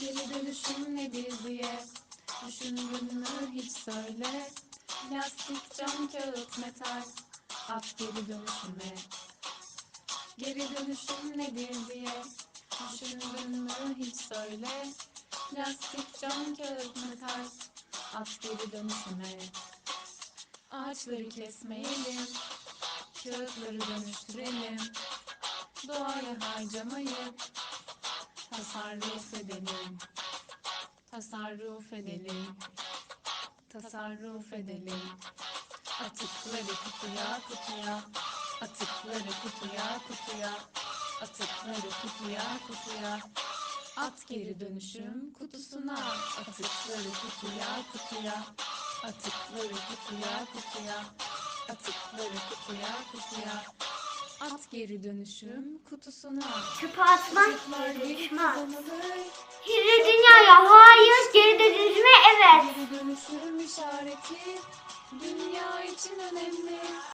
Geri dönüşüm nedir diye Düşündün mü? Hiç söyle. Plastik, cam, kağıt, metal. At geri dönüşüme. Geri dönüşüm nedir diye Düşündün mü? Hiç söyle. Plastik, cam, kağıt, metal. At geri dönüşüme. Ağaçları kesmeyelim. Kağıtları dönüştürelim. Doğaya harcamayıp Tasarruf edelim. Tasarruf edelim. Tasarruf edelim. Atıkları kutuya kutuya Atıkları kutuya kutuya Atıkları kutuya kutuya. At geri dönüşüm kutusuna Atıkları kutuya kutuya Atıkları kutuya kutuya Atıkları kutuya kutuya At geri dönüşüm kutusuna Çöpe atmak geri kullanılır Kirli dünyaya hayır, geri dönüşüme evet. Geri dönüşüm işareti dünya için önemli.